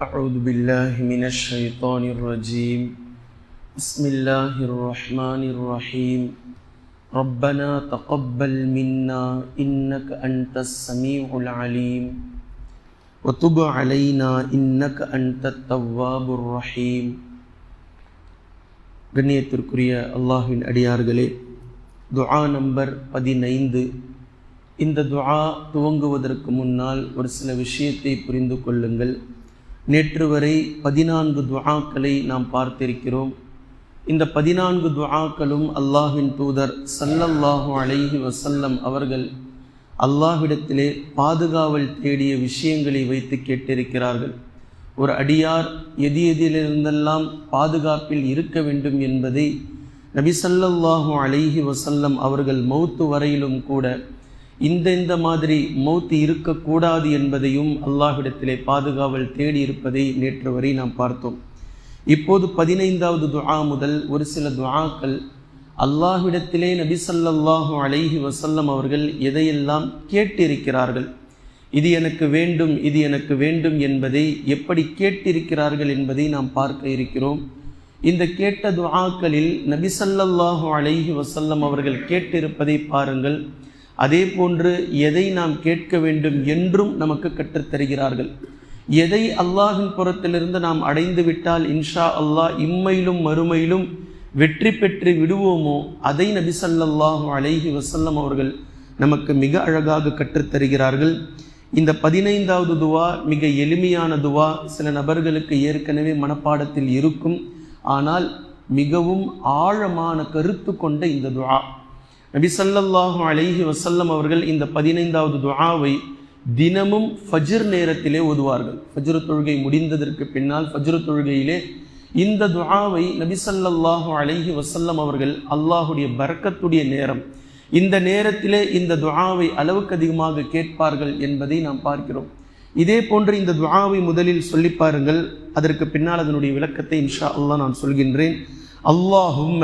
أعوذ بالله من الشيطان الرجيم بسم الله الرحمن الرحيم ربنا تقبل منا إنك أنت السميع العليم وتب علينا إنك أنت التواب الرحيم கண்ணியத்திற்குரிய அல்லாஹ்வின் அடியார்களே துஆ நம்பர் பதினைந்து இந்த துஆ துவங்குவதற்கு முன்னால் ஒரு சில விஷயத்தை புரிந்து கொள்ளுங்கள் நேற்று வரை பதினான்கு துவாக்களை நாம் பார்த்திருக்கிறோம். இந்த பதினான்கு துவாக்களும் அல்லாஹின் தூதர் சல்லல்லாஹு அலைஹி வசல்லம் அவர்கள் அல்லாஹ்விடத்திலே பாதுகாவல் தேடிய விஷயங்களை வைத்து கேட்டிருக்கிறார்கள். ஒரு அடியார் எது எதிலிருந்தெல்லாம் பாதுகாப்பில் இருக்க வேண்டும் என்பதை நபி ஸல்லல்லாஹு அலைஹி வசல்லம் அவர்கள் மௌத்து வரையிலும் கூட இந்த இந்த மாதிரி மௌத்து இருக்கக்கூடாது என்பதையும் அல்லாஹ்விடத்திலே பாதுகாவல் தேடி இருப்பதை நேற்று வரை நாம் பார்த்தோம். இப்போது பதினைந்தாவது துஆ முதல் ஒரு சில துஆக்கள் அல்லாஹ்விடத்திலே நபி ஸல்லல்லாஹு அலைஹி வசல்லம் அவர்கள் எதையெல்லாம் கேட்டிருக்கிறார்கள்? இது எனக்கு வேண்டும் இது எனக்கு வேண்டும் என்பதை எப்படி கேட்டிருக்கிறார்கள் என்பதை நாம் பார்க்க இருக்கிறோம். இந்த கேட்ட துஆக்களில் நபி ஸல்லல்லாஹு அலைஹி வசல்லம் அவர்கள் கேட்டிருப்பதை பாருங்கள். அதே போன்று எதை நாம் கேட்க வேண்டும் என்றும் நமக்கு கற்றுத்தருகிறார்கள். எதை அல்லாஹின் புறத்திலிருந்து நாம் அடைந்து விட்டால் இன்ஷா அல்லாஹ் இம்மையிலும் மறுமையிலும் வெற்றி பெற்று விடுவோமோ? அதை நபி சல்லாஹூ அலைஹி வசல்லம் அவர்கள் நமக்கு மிக அழகாக கற்றுத்தருகிறார்கள். இந்த பதினைந்தாவது துவா மிக எளிமையான துவா. சில நபர்களுக்கு ஏற்கனவே மனப்பாடத்தில் இருக்கும். ஆனால் மிகவும் ஆழமான கருத்து கொண்ட இந்த துவா. நபி சல்லல்லாஹு அலைஹி வசல்லம் அவர்கள் இந்த பதினைந்தாவது துஆவை தினமும் ஃபஜ்ர் நேரத்திலே ஓதுவார்கள். ஃபஜ்ரு தொழுகை முடிந்ததற்கு பின்னால் ஃபஜ்ரு தொழுகையிலே இந்த துஆவை நபி சல்லல்லாஹு அலைஹி வசல்லம் அவர்கள் அல்லாஹுடைய பறக்கத்துடைய நேரம். இந்த நேரத்திலே இந்த துஆவை அளவுக்கு அதிகமாக கேட்பார்கள் என்பதை நாம் பார்க்கிறோம். இதே போன்று இந்த துஆவை முதலில் சொல்லி பாருங்கள். அதற்கு பின்னால் அதனுடைய விளக்கத்தை இன்ஷா அல்லாஹ் நான் சொல்கின்றேன். அல்லாஹும்ம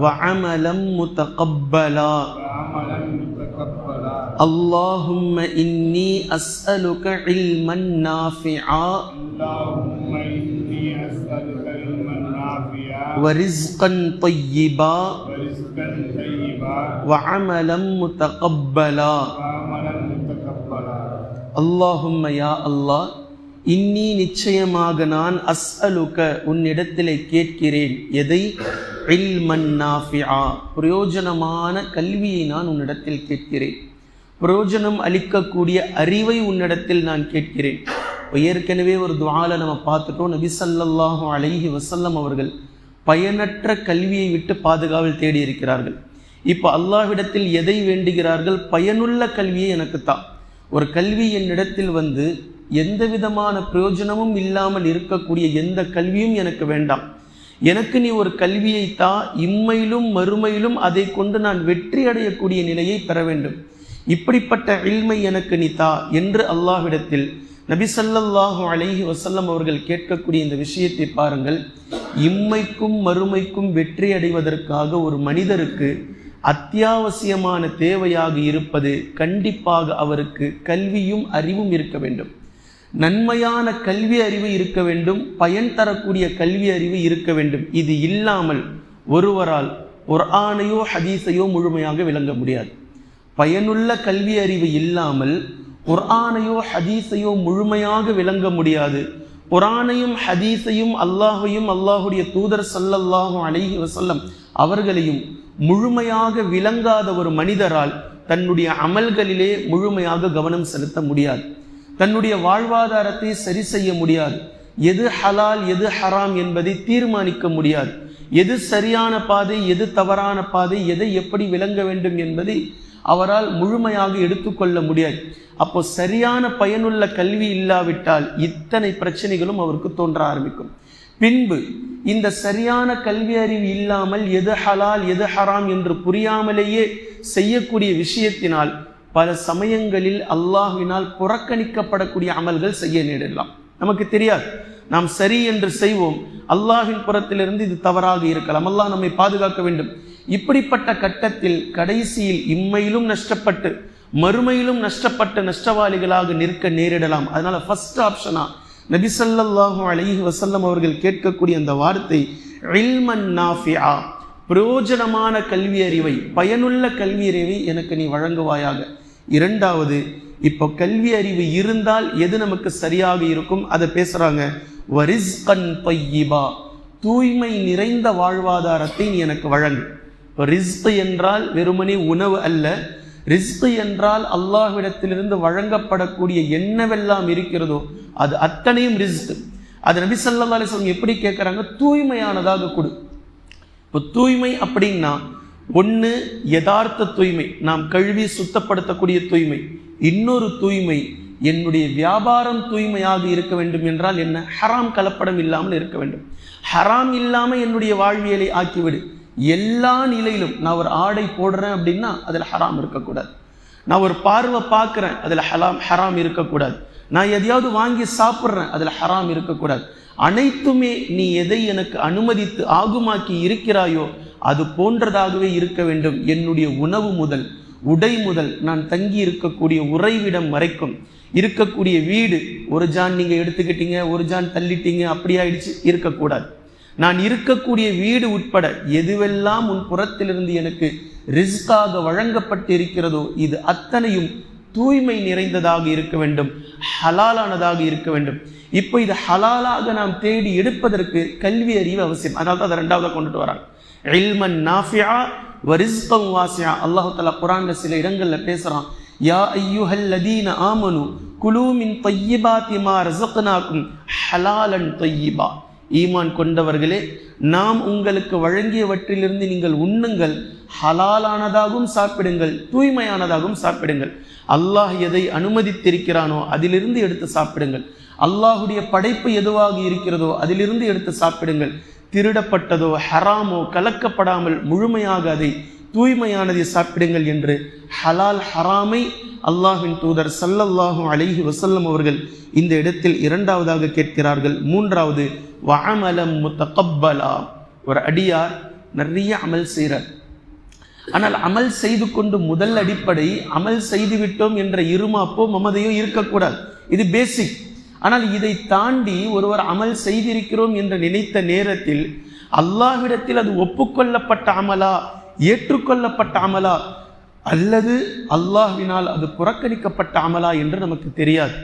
وعملا متقبلا اللهم إني أسألك علما نافعا ورزقا طيبا وعملا متقبلا اللهم يا الله இன்னி நிச்சயமாக நான் அஸ்அலுக்க உன்னிடத்திலே கேட்கிறேன் எதை இல்மன் நாஃபிஆ பிரயோஜனமான கல்வியை நான் உன்னிடத்தில் கேட்கிறேன். பிரயோஜனம் அளிக்கக்கூடிய அறிவை உன்னிடத்தில் நான் கேட்கிறேன். ஏற்கனவே ஒரு துவால நம்ம பார்த்துட்டோம். நபி ஸல்லல்லாஹு அலைஹி வசல்லம் அவர்கள் பயனற்ற கல்வியை விட்டு பாதுகாவல் தேடி இருக்கிறார்கள். இப்போ அல்லாஹ்விடத்தில் எதை வேண்டுகிறார்கள்? பயனுள்ள கல்வியை எனக்கு தான் ஒரு கல்வி என்னிடத்தில் வந்து எந்த விதமான பிரயோஜனமும் இல்லாமல் இருக்கக்கூடிய எந்த கல்வியும் எனக்கு வேண்டாம். எனக்கு நீ ஒரு கல்வியை தா இம்மையிலும் மறுமையிலும் அதை கொண்டு நான் வெற்றி அடையக்கூடிய நிலையை பெற வேண்டும். இப்படிப்பட்ட இல்மை எனக்கு நீ தா என்று அல்லாஹ்விடத்தில் நபி ஸல்லல்லாஹு அலைஹி வசல்லம் அவர்கள் கேட்கக்கூடிய இந்த விஷயத்தை பாருங்கள். இம்மைக்கும் மறுமைக்கும் வெற்றி அடைவதற்காக ஒரு மனிதருக்கு அத்தியாவசியமான தேவையாக இருப்பது கண்டிப்பாக அவருக்கு கல்வியும் அறிவும் இருக்க வேண்டும். நன்மையான கல்வி அறிவு இருக்க வேண்டும் பயன் தரக்கூடிய கல்வி அறிவு இருக்க வேண்டும். இது இல்லாமல் ஒருவரால் குர்ஆனையோ ஹதீஸையோ முழுமையாக விளங்க முடியாது. பயனுள்ள கல்வி அறிவு இல்லாமல் குர்ஆனையோ ஹதீஸையோ முழுமையாக விளங்க முடியாது. குரானையும் ஹதீஸையும் அல்லாஹையும் அல்லாஹுடைய தூதர் சல்லல்லாஹு அலைஹி வசல்லம் அவர்களையும் முழுமையாக விளங்காத ஒரு மனிதரால் தன்னுடைய அமல்களிலே முழுமையாக கவனம் செலுத்த முடியாது. தன்னுடைய வாழ்வாதாரத்தை சரி செய்ய முடியாது. எது ஹலால் எது ஹராம் என்பதை தீர்மானிக்க முடியாது. எது சரியான பாதை எது தவறான பாதை எதை எப்படி விளங்க வேண்டும் என்பதை அவரால் முழுமையாக எடுத்துக்கொள்ள முடியாது. அப்போ சரியான பயனுள்ள கல்வி இல்லாவிட்டால் இத்தனை பிரச்சனைகளும் அவருக்கு தோன்ற ஆரம்பிக்கும். பின்பு இந்த சரியான கல்வி அறிவு இல்லாமல் எது ஹலால் எது ஹராம் என்று புரியாமலேயே செய்யக்கூடிய விஷயத்தினால் பல சமயங்களில் அல்லாஹினால் புறக்கணிக்கப்படக்கூடிய அமல்கள் செய்ய நேரிடலாம். நமக்கு தெரியாது. நாம் சரி என்று செய்வோம். அல்லாஹின் புறத்திலிருந்து இது தவறாக இருக்கலாம். அல்லாஹ் நம்மை பாதுகாக்க வேண்டும். இப்படிப்பட்ட கட்டத்தில் கடைசியில் இம்மையிலும் நஷ்டப்பட்டு மறுமையிலும் நஷ்டப்பட்ட நஷ்டவாளிகளாக நிற்க நேரிடலாம். அதனால ஃபர்ஸ்ட் ஆப்ஷனா நபிசல்லாஹு அலஹி வசல்லம் அவர்கள் கேட்கக்கூடிய அந்த வார்த்தை இல்மன் நாஃபியா பிரயோஜனமான கல்வி அறிவை பயனுள்ள கல்வி அறிவை எனக்கு நீ வழங்குவாயாக. இரண்டாவது இப்போ கல்வி அறிவு இருந்தால் எது நமக்கு சரியாக இருக்கும்? அதை பேசுகிறாங்க வரிஸ் கண் பையிபா. தூய்மை நிறைந்த வாழ்வாதாரத்தை நீ எனக்கு வழங்கு. இப்போ ரிஸ்க் என்றால் வெறுமனே உணவு அல்ல. ரிஸ்கு என்றால் அல்லாஹ்விடத்திலிருந்து வழங்கப்படக்கூடிய என்னவெல்லாம் இருக்கிறதோ அது அத்தனையும் ரிஸ்கு. அது நபி ஸல்லல்லாஹு அலைஹி எப்படி கேட்குறாங்க தூய்மையானதாக கொடு. இப்போ தூய்மை அப்படின்னா ஒன்று யதார்த்த தூய்மை. நாம் கழுவி சுத்தப்படுத்தக்கூடிய தூய்மை. இன்னொரு தூய்மை என்னுடைய வியாபாரம் தூய்மையாக இருக்க வேண்டும் என்றால் என்ன? ஹராம் கலப்படம் இல்லாமல் இருக்க வேண்டும். ஹராம் இல்லாமல் என்னுடைய வாழ்வியலை ஆக்கிவிடு. எல்லா நிலையிலும் நான் ஒரு ஆடை போடுறேன் அப்படின்னா அதில் ஹராம் இருக்கக்கூடாது. நான் ஒரு பார்வை பார்க்குறேன் அதில் ஹலாம் ஹராம் இருக்கக்கூடாது. நான் எதையாவது வாங்கி சாப்பிட்றேன் அதில் ஹராம் இருக்கக்கூடாது. அனைத்துமே நீ எதை எனக்கு அனுமதித்து ஆகுமாக்கி இருக்கிறாயோ அது போன்றதாகவே இருக்க வேண்டும். என்னுடைய உணவு முதல் உடை முதல் நான் தங்கி இருக்கக்கூடிய உறைவிடம் வரைக்கும் இருக்கக்கூடிய வீடு ஒரு ஜான் நீங்கள் எடுத்துக்கிட்டீங்க ஒரு ஜான் தள்ளிட்டீங்க அப்படி ஆயிடுச்சு இருக்கக்கூடாது. நான் இருக்கக்கூடிய வீடு உட்பட எதுவெல்லாம் உன் புறத்திலிருந்து எனக்கு ரிஸ்காக வழங்கப்பட்டு இருக்கிறதோ இது அத்தனையும் தூய்மை நிறைந்ததாக இருக்க வேண்டும் ஹலாலானதாக இருக்க வேண்டும். இப்போ இது ஹலாலாக நாம் தேடி எடுப்பதற்கு கல்வி அறிவு அவசியம். அதனால தான் அதை ரெண்டாவதாக கொண்டுட்டு வராங்க. இல்மன் நாஃபியா வரிஸ்கம் வாசியா. அல்லாஹு தலா குரான்ல சில இடங்களில் பேசுகிறான் யா ஐயுஹல் லதீன ஆமனு குலூமின் தொய்யிபா திமா மா ரசக்னாக்கும் ஹலாலன் தொய்யிபா. ஈமான் கொண்டவர்களே நாம் உங்களுக்கு வழங்கியவற்றிலிருந்து நீங்கள் உண்ணுங்கள். ஹலாலானதாகவும் சாப்பிடுங்கள் தூய்மையானதாகவும் சாப்பிடுங்கள். அல்லாஹ் எதை அனுமதித்திருக்கிறானோ அதிலிருந்து எடுத்து சாப்பிடுங்கள். அல்லாஹுடைய படைப்பு எதுவாக இருக்கிறதோ அதிலிருந்து எடுத்து சாப்பிடுங்கள். திருடப்பட்டதோ ஹராமோ கலக்கப்படாமல் முழுமையாக அதை தூய்மையானதை சாப்பிடுங்கள் என்று ஹலால் ஹராமை அல்லாஹின் தூதர் சல்லல்லாஹும் அலைஹி வசல்லம் அவர்கள் இந்த இடத்தில் இரண்டாவதாக கேட்கிறார்கள். மூன்றாவது வஅமலம் முத்தகப்பலா. ஒரு அடியார் நிறைய அமல் செய்கிறார். ஆனால் அமல் செய்து கொண்டு முதல் அடிப்படை அமல் செய்து விட்டோம் என்ற இருமாப்போ மமதையோ இருக்கக்கூடாது. இது பேசிக் ஆனால் இதை தாண்டி ஒருவர் அமல் செய்திருக்கிறோம் என்று நினைத்த நேரத்தில் அல்லாஹ்விடத்தில் அது ஒப்புக்கொள்ளப்பட்ட அமலா ஏற்றுக்கொள்ளப்பட்ட அமலா அல்லது அல்லாஹ்வினால் அது புறக்கணிக்கப்பட்ட அமலா என்று நமக்கு தெரியாது.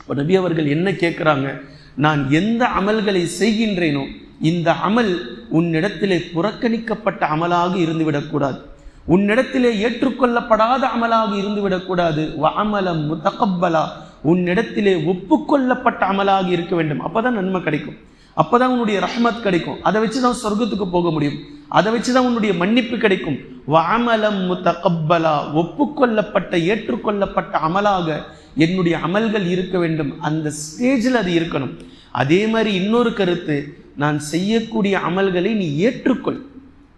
இப்போ நபி அவர்கள் என்ன கேட்குறாங்க? நான் எந்த அமல்களை செய்கின்றேனோ இந்த அமல் உன்னிடத்திலே புறக்கணிக்கப்பட்ட அமலாக இருந்துவிடக்கூடாது உன்னிடத்திலே ஏற்றுக்கொள்ளப்படாத அமலாக இருந்துவிடக்கூடாது அமலம் முத்தகப்பலா உன்னிடத்திலே ஒப்புக்கொள்ளப்பட்ட அமலாக இருக்க வேண்டும். அப்போதான் நன்மை கிடைக்கும். அப்போதான் உன்னுடைய ரஹ்மத் கிடைக்கும். அதை வச்சு தான் சொர்க்கத்துக்கு போக முடியும். அதை வச்சு தான் உன்னுடைய மன்னிப்பு கிடைக்கும். வாமலம் முத்தகப்பலா ஒப்புக்கொள்ளப்பட்ட ஏற்றுக்கொள்ளப்பட்ட அமலாக என்னுடைய அமல்கள் இருக்க வேண்டும். அந்த ஸ்டேஜில் அது இருக்கணும். அதே மாதிரி இன்னொரு கருத்து நான் செய்யக்கூடிய அமல்களை நீ ஏற்றுக்கொள்.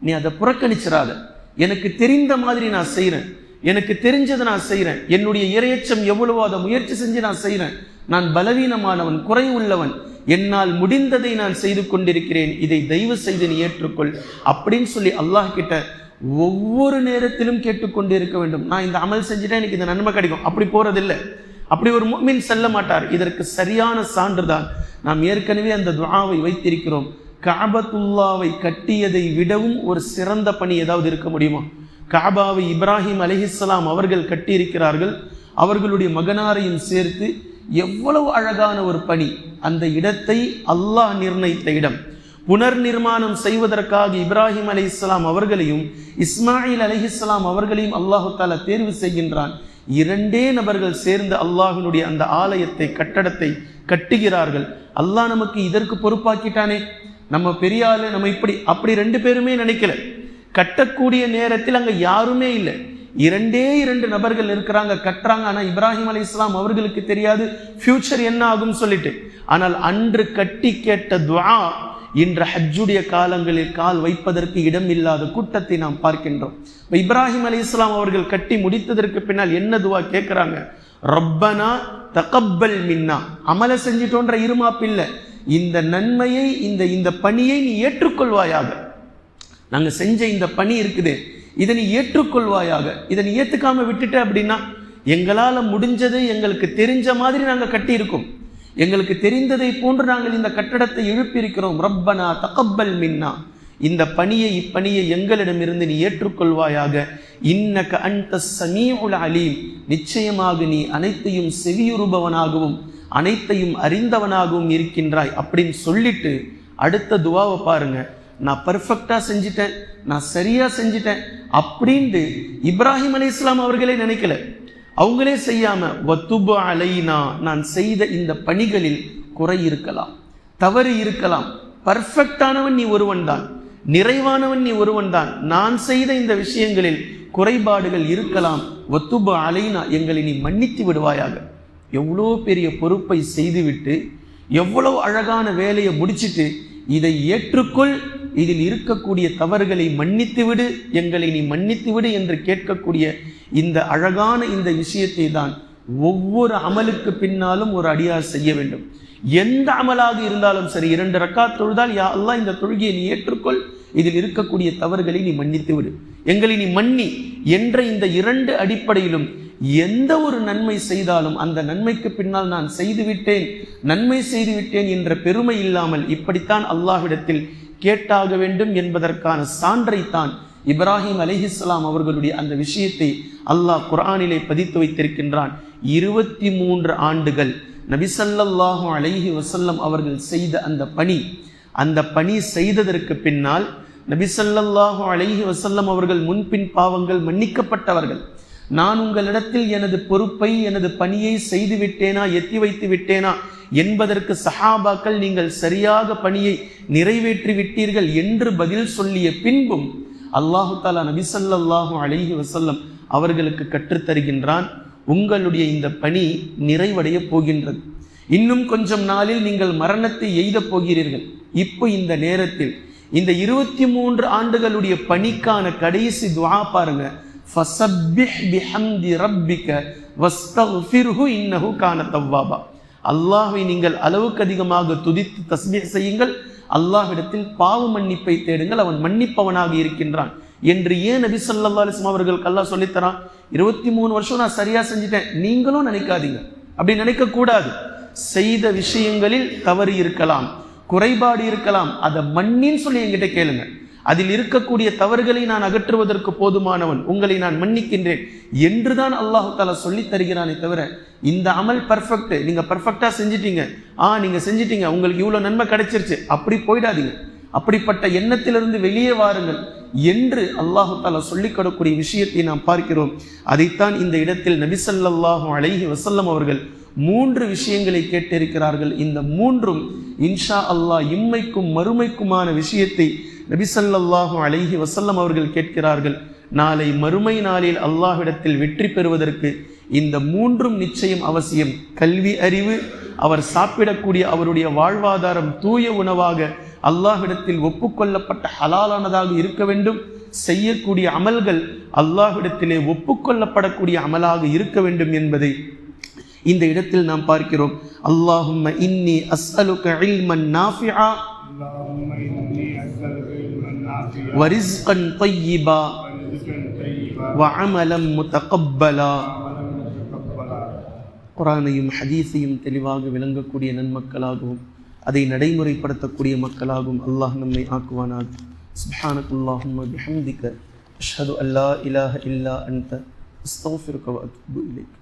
நீ அதை புறக்கணிச்சிடாத எனக்கு தெரிந்த மாதிரி நான் செய்கிறேன் எனக்கு தெரிஞ்சதை நான் செய்கிறேன் என்னுடைய இரையச்சம் எவ்வளவோ அதை முயற்சி செஞ்சு நான் செய்கிறேன் நான் பலவீனமானவன் குறை உள்ளவன் என்னால் முடிந்ததை நான் செய்து கொண்டிருக்கிறேன். இதை தயவு செய்து நீ ஏற்றுக்கொள். அப்படின்னு சொல்லி அல்லாஹ் கிட்ட ஒவ்வொரு நேரத்திலும் கேட்டுக்கொண்டு இருக்க வேண்டும். நான் இந்த அமல் செஞ்சுட்டேன் எனக்கு இந்த நன்மை கிடைக்கும். அப்படி போறதில்லை. அப்படி ஒரு மீன் செல்ல மாட்டார். இதற்கு சரியான சான்றுதான். நாம் ஏற்கனவே அந்த துவாவை வைத்திருக்கிறோம். காபத்துல்லாவை கட்டியதை விடவும் ஒரு சிறந்த பணி ஏதாவது இருக்க முடியுமா? காபாவை இப்ராஹிம் அலிஹிஸ்லாம் அவர்கள் கட்டியிருக்கிறார்கள் அவர்களுடைய மகனாரையும் சேர்த்து எவ்வளவு அழகான ஒரு பணி. அந்த இடத்தை அல்லாஹ் நிர்ணயித்த இடம். புனர் நிர்மாணம் செய்வதற்காக இப்ராஹிம் அலி இஸ்லாம் அவர்களையும் இஸ்மாயில் அலிஹிஸ்லாம் அவர்களையும் அல்லாஹு தாலா தேர்வு செய்கின்றான். இரண்டே நபர்கள் சேர்ந்து அல்லாஹினுடைய அந்த ஆலயத்தை கட்டடத்தை கட்டுகிறார்கள். அல்லாஹ் நமக்கு இதற்கு பொறுப்பாக்கிட்டானே. நம்ம பெரிய ஆளு நம்ம இப்படி அப்படி ரெண்டு பேருமே நினைக்கல. கட்டக்கூடிய நேரத்தில் அங்கே யாருமே இல்லை. இரண்டே இரண்டு நபர்கள் இருக்கிறாங்க கட்டுறாங்க. ஆனால் இப்ராஹிம் அலி இஸ்லாம் அவர்களுக்கு தெரியாது ஃபியூச்சர் என்ன ஆகும் சொல்லிட்டு. ஆனால் அன்று கட்டி கேட்ட துவா இன்று ஹஜ்ஜுடைய காலங்களில் கால் வைப்பதற்கு இடம் இல்லாத கூட்டத்தை நாம் பார்க்கின்றோம். இப்ராஹிம் அலி இஸ்லாம் அவர்கள் கட்டி முடித்ததற்கு பின்னால் என்ன துவா கேட்குறாங்க? ரப்பனா தகப்பல் மின்னா. அமலை செஞ்சிட்டோன்ற இருமாப்பில்லை இந்த நன்மையை இந்த இந்த பணியை நீ ஏற்றுக்கொள்வாயாக. நாங்கள் செஞ்ச இந்த பணி இருக்குது. இதனை ஏற்றுக்கொள்வாயாக. இதனை ஏற்றுக்காமல் ஏத்துக்காம விட்டுட்ட அப்படின்னா எங்களால் முடிஞ்சது எங்களுக்கு தெரிஞ்ச மாதிரி நாங்கள் கட்டியிருக்கோம். எங்களுக்கு தெரிந்ததை போன்று நாங்கள் இந்த கட்டடத்தை எழுப்பியிருக்கிறோம். ரப்பனா தகப்பல் மின்னா. இந்த பணியை இப்பணியை எங்களிடமிருந்து நீ ஏற்றுக்கொள்வாயாக. இன்னக அன்த சமீஉல் அலீம். நிச்சயமாக நீ அனைத்தையும் செவியுறுபவனாகவும் அனைத்தையும் அறிந்தவனாகவும் இருக்கின்றாய் அப்படின்னு சொல்லிட்டு அடுத்த துவாவை பாருங்கள் நான் பர்ஃபெக்டாக செஞ்சிட்டேன். நான் சரியாக செஞ்சிட்டேன். அப்படின்ட்டு இப்ராஹிம் அலி இஸ்லாம் அவர்களே நினைக்கல. அவங்களே செய்யாமல் ஒத்துபு அலைனா நான் செய்த இந்த பணிகளில் குறை இருக்கலாம் தவறு இருக்கலாம். பர்ஃபெக்டானவன் நீ ஒருவன் தான். நிறைவானவன் நீ ஒருவன் தான். நான் செய்த இந்த விஷயங்களில் குறைபாடுகள் இருக்கலாம். ஒத்துபு அலைனா எங்களை நீ மன்னித்து விடுவாயாக. எவ்வளோ பெரிய பொறுப்பை செய்துவிட்டு எவ்வளவு அழகான வேலையை முடிச்சிட்டு இதை ஏற்றுக்கொள் இதில் இருக்கக்கூடிய தவறுகளை மன்னித்து விடு எங்களை நீ மன்னித்துவிடு என்று கேட்கக்கூடிய இந்த அழகான இந்த விஷயத்தை தான் ஒவ்வொரு அமலுக்கு பின்னாலும் ஒரு அடியார் செய்ய வேண்டும். எந்த அமலாக இருந்தாலும் சரி இரண்டு ரக்காத் தொழுதால் யா அல்லாஹ் இந்த தொழுகையை நீ ஏற்றுக்கொள் இதில் இருக்கக்கூடிய தவறுகளை நீ மன்னித்து விடு. எங்களை நீ மன்னி என்ற இந்த இரண்டு அடிப்படையிலும் எந்த ஒரு நன்மை செய்தாலும் அந்த நன்மைக்கு பின்னால் நான் செய்துவிட்டேன் நன்மை செய்துவிட்டேன் என்ற பெருமை இல்லாமல் இப்படித்தான் அல்லாஹ்விடத்தில் கேட்டாக வேண்டும் என்பதற்கான சான்றைத்தான் இப்ராஹிம் அலிஹிஸ்லாம் அவர்களுடைய அந்த விஷயத்தை அல்லாஹ் குரானிலே பதித்து வைத்திருக்கின்றான். இருபத்தி மூன்று ஆண்டுகள் நபிசல்லாஹு அலைஹி வசல்லம் அவர்கள் செய்த அந்த பணி. அந்த பணி செய்ததற்கு பின்னால் நபிசல்லாஹு அலைஹி வசல்லம் அவர்கள் முன்பின் பாவங்கள் மன்னிக்கப்பட்டவர்கள். நான் உங்களிடத்தில் எனது பொறுப்பை எனது பணியை செய்து விட்டேனா எத்தி வைத்து விட்டேனா என்பதற்கு சஹாபாக்கள் நீங்கள் சரியாக பணியை நிறைவேற்றி விட்டீர்கள் என்று பதில் சொல்லிய பின்பும் அல்லாஹு தாலா நபிசல்லாஹு அலைஹி வசல்லம் அவர்களுக்கு கற்றுத்தருகின்றான் உங்களுடைய இந்த பணி நிறைவடைய போகின்றது. இன்னும் கொஞ்சம் நாளில் நீங்கள் மரணத்தை எய்த போகிறீர்கள். இப்போ இந்த நேரத்தில் இந்த இருபத்தி மூன்று ஆண்டுகளுடைய பணிக்கான கடைசி துவா பாருங்க. ஃபசப்பிஹ் பிஹம்தி ரப்பிக வஸ்தஃபிர்ஹு இன்னஹு கான தவ்வாபா அல்லாஹ்வை நீங்கள் அளவுக்கு அதிகமாக துதித்து தஸ்மீர் செய்யுங்கள். அல்லாஹ்விடத்தில் பாவ மன்னிப்பை தேடுங்கள். அவன் மன்னிப்பவனாக இருக்கின்றான் என்று ஏன் நபி சொல்லா அலிஸ்லாம் வஸல்லம் அவர்களுக்கு அல்லாஹ் சொல்லித்தரான்? இருபத்தி மூணு வருஷம் நான் சரியா செஞ்சுட்டேன். நீங்களும் நினைக்காதீங்க. அப்படி நினைக்க கூடாது செய்த விஷயங்களில் தவறு இருக்கலாம். குறைபாடு இருக்கலாம். அதை மன்னின்னு சொல்லி என்கிட்ட கேளுங்க. அதில் இருக்கக்கூடிய தவறுகளை நான் அகற்றுவதற்கு போதுமானவன். உங்களை நான் மன்னிக்கின்றேன். என்றுதான் அல்லாஹு தாலா சொல்லி தருகிறானே தவிர இந்த அமல் பர்ஃபெக்ட் நீங்க பர்ஃபெக்டா செஞ்சிட்டீங்க. ஆ நீங்க செஞ்சிட்டீங்க. உங்களுக்கு இவ்வளவு நன்மை கிடைச்சிருச்சு. அப்படி போயிடாதீங்க. அப்படிப்பட்ட எண்ணத்திலிருந்து வெளியே வாருங்கள் என்று அல்லாஹு தாலா சொல்லிக் கொடுக்கூடிய விஷயத்தை நாம் பார்க்கிறோம். அதைத்தான் இந்த இடத்தில் நபிசல்லாஹு அலைஹி வசல்லம் அவர்கள் மூன்று விஷயங்களை கேட்டிருக்கிறார்கள். இந்த மூன்றும் இன்ஷா அல்லாஹ் இம்மைக்கும் மறுமைக்குமான விஷயத்தை நபிசல்லாஹு அலைஹி வசல்லம் அவர்கள் கேட்கிறார்கள் நாளை மறுமை நாளில் அல்லாஹ்விடத்தில் வெற்றி பெறுவதற்கு இந்த மூன்றும் நிச்சயம் அவசியம். கல்வி அறிவு அவர் சாப்பிடக்கூடிய அவருடைய வாழ்வாதாரம் தூய உணவாக அல்லாஹ்விடத்தில் ஒப்புக்கொள்ளப்பட்ட ஹலாலானதாக இருக்க வேண்டும். செய்யக்கூடிய அமல்கள் அல்லாஹ்விடத்திலே ஒப்புக்கொள்ளப்படக்கூடிய அமலாக இருக்க வேண்டும் என்பதை இந்த இடத்தில் நாம் பார்க்கிறோம். அல்லாஹும் இன்னி அஸ்அலுக இல்மன் நாஃபிஆ. ورزقا طيبا وعملا متقبلا وعملا متقبلا குரானையும் ஹதீஸையும் தெளிவாக விளங்கக்கூடிய நன்மக்களாகவும் அதை நடைமுறைப்படுத்தக்கூடிய மக்களாகவும் அல்லாஹ் நம்மை ஆக்குவானாக சுப்ஹானக் அல்லாஹும்ம பிஹம்திக அஷ்ஹது அல்லா இலாஹ இல்லா அன்த அஸ்தக்ஃபிருக வ அத்தூபு இலைக்